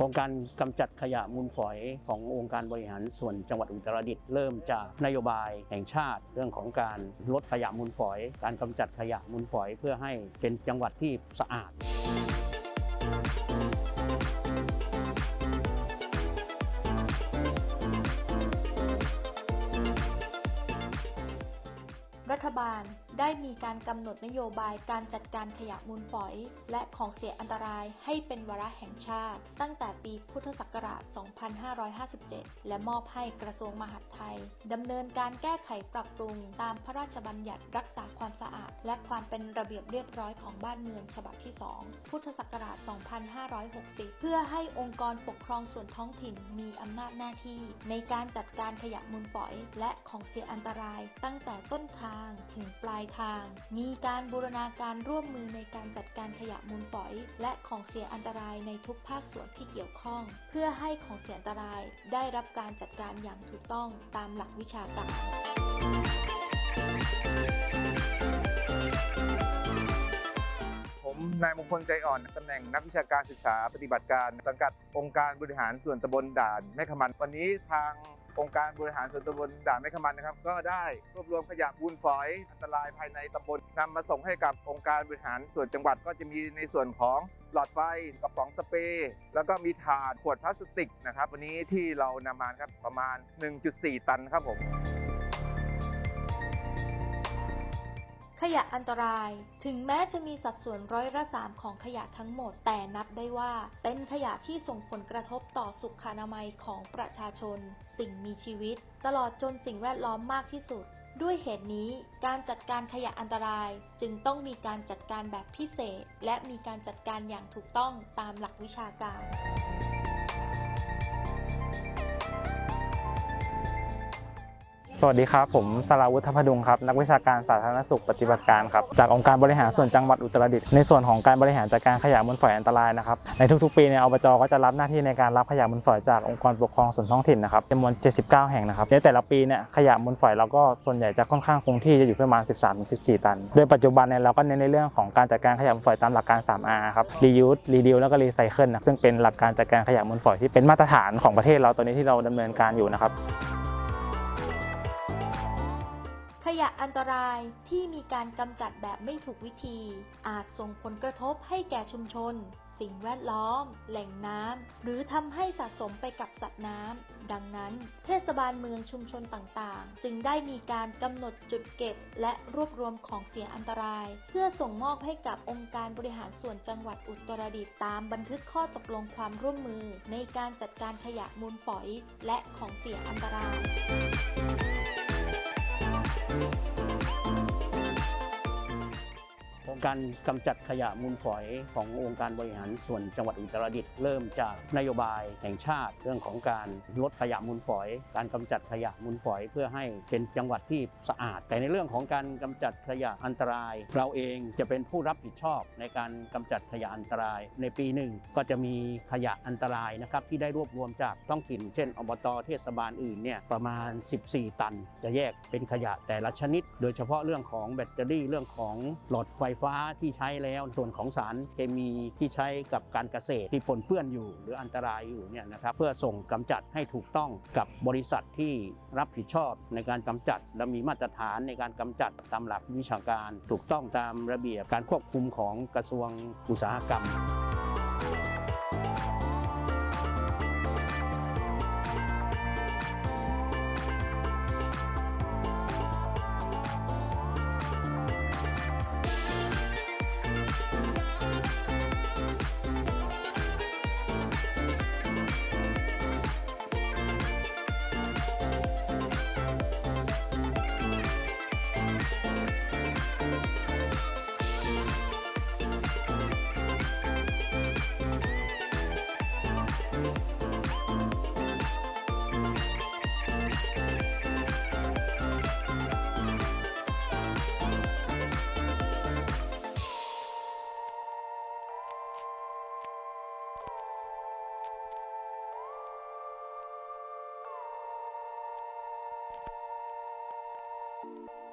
รงการกำจัดขยะมูลฝอยขององค์การบริหารส่วนจังหวัดอุตรดิตถ์เริ่มจากนโยบายแห่งชาติ เรื่องของการลดขยะมูลฝอย การกำจัดขยะมูลฝอยเพื่อให้เป็นจังหวัดที่สะอาดรัฐบาล ได้มีการกำหนดนโยบายการจัดการขยะมูลฝอย และของเสียอันตรายให้เป็นวาระแห่งชาติ ตั้งแต่ปีพุทธศักราช 2557 และมอบให้กระทรวงมหาดไทยดำเนินการแก้ไขปรับปรุง ตามพระราชบัญญัติรักษาความสะอาด และความเป็นระเบียบเรียบร้อยของบ้านเมืองฉบับที่ 2 พุทธศักราช 2560 เพื่อให้องค์กรปกครองส่วนท้องถิ่นมีอำนาจหน้าที่ ในการจัดการขยะมูลฝอย และของเสียอันตราย ตั้งแต่ต้นทางถึงปลายทาง มีการบูรณาการร่วมมือในการจัดการขยะมูลฝอย และของเสียอันตรายในทุกภาคส่วนที่เกี่ยวข้อง เพื่อให้ของเสียอันตรายได้รับการจัดการอย่างถูกต้องตามหลักวิชาการผมนายมงคลใจอ่อนตำแหน่งนักวิชาการศึกษาปฏิบัติการ สังกัดองค์การบริหารส่วนตำบลด่านแม่ขมันวันนี้ทาง องค์การบริหารส่วนตำบลด่านแม่ขมันนะครับ ก็ได้รวบรวมขยะมูลฝอยอันตรายภายในตำบลนำมาส่งให้กับองค์การบริหารส่วนจังหวัดก็จะมีในส่วนของหลอดไฟกระป๋องสเปรย์แล้วก็มีถาดขวดพลาสติกนะครับ วันนี้ที่เรานำมาครับประมาณ 1.4 ตันครับผม ขยะอันตราย ถึงแม้จะมีสัดส่วนร้อยละสามของขยะทั้งหมด แต่นับได้ว่า เป็นขยะที่ส่งผลกระทบต่อสุขอนามัยของประชาชน สิ่งมีชีวิต ตลอดจนสิ่งแวดล้อมมากที่สุด ด้วยเหตุนี้ การจัดการขยะอันตราย จึงต้องมีการจัดการแบบพิเศษ และมีการจัดการอย่างถูกต้องตามหลักวิชาการ สวัสดีครับ ผมสราวุฒิพดุงครับ นักวิชาการสาธารณสุขปฏิบัติการครับ จากองค์การบริหารส่วนจังหวัดอุตรดิตถ์ในส่วนของการบริหารจัดการขยะมูลฝอยอันตรายนะครับในทุกๆปีเนี่ยอบจก็จะรับหน้าที่ในการรับขยะมูลฝอยจากองค์กรปกครองส่วนท้องถิ่นนะครับจำนวน 79 แห่งนะครับในแต่ละปีเนี่ยขยะมูลฝอยเราก็ส่วนใหญ่จะค่อนข้างคงที่จะอยู่ประมาณ 13-14 ตัน โดยปัจจุบันเนี่ยเราก็เน้นในเรื่องของการจัดการขยะมูลฝอยตามหลักการ 3R ครับ reuse reduce แล้วก็ recycle นะซึ่งเป็นหลักการจัดการขยะมูลฝอยที่เป็นมาตรฐานของประเทศเราตอนนี้ที่เราดำเนินการอยู่นะครับ ขยะอันตรายที่มีการกำจัดแบบไม่ถูกวิธี อาจส่งผลกระทบให้แก่ชุมชน สิ่งแวดล้อม แหล่งน้ำ หรือทำให้สะสมไปกับสัตว์น้ำ ดังนั้น เทศบาลเมืองชุมชนต่างๆ จึงได้มีการกำหนดจุดเก็บ และรวบรวมของเสียอันตราย เพื่อส่งมอบให้กับองค์การบริหารส่วนจังหวัดอุตรดิตถ์ตามบันทึกข้อตกลงความร่วมมือ ในการจัดการขยะมูลฝอย และของเสียอันตราย การกำจัดขยะมูลฝอยขององค์การบริหารส่วนจังหวัดอุตรดิตถ์เริ่มจากนโยบายแห่งชาติเรื่องของการลดขยะมูลฝอย การกำจัดขยะมูลฝอย เพื่อให้เป็นจังหวัดที่สะอาด แต่ในเรื่องของการกำจัดขยะอันตราย เราเองจะเป็นผู้รับผิดชอบในการกำจัดขยะอันตราย ในปีหนึ่งก็จะมีขยะอันตรายนะครับที่ได้รวบรวมจากท้องถิ่น เช่น อบตเทศบาลอื่นเนี่ยประมาณ 14 ตัน จะแยกเป็นขยะแต่ละชนิด โดยเฉพาะเรื่องของแบตเตอรี่เรื่องของหลอดไฟฟ้าที่ใช้แล้วส่วนของสารเคมีที่ใช้กับการเกษตรที่ปนเปื้อนอยู่ หรืออันตรายอยู่เนี่ยนะครับเพื่อส่งกำจัดให้ถูกต้องกับบริษัทที่รับผิดชอบในการกำจัด และมีมาตรฐานในการกำจัดตามหลักวิชาการ ถูกต้องตามระเบียบการควบคุมของกระทรวงอุตสาหกรรม ข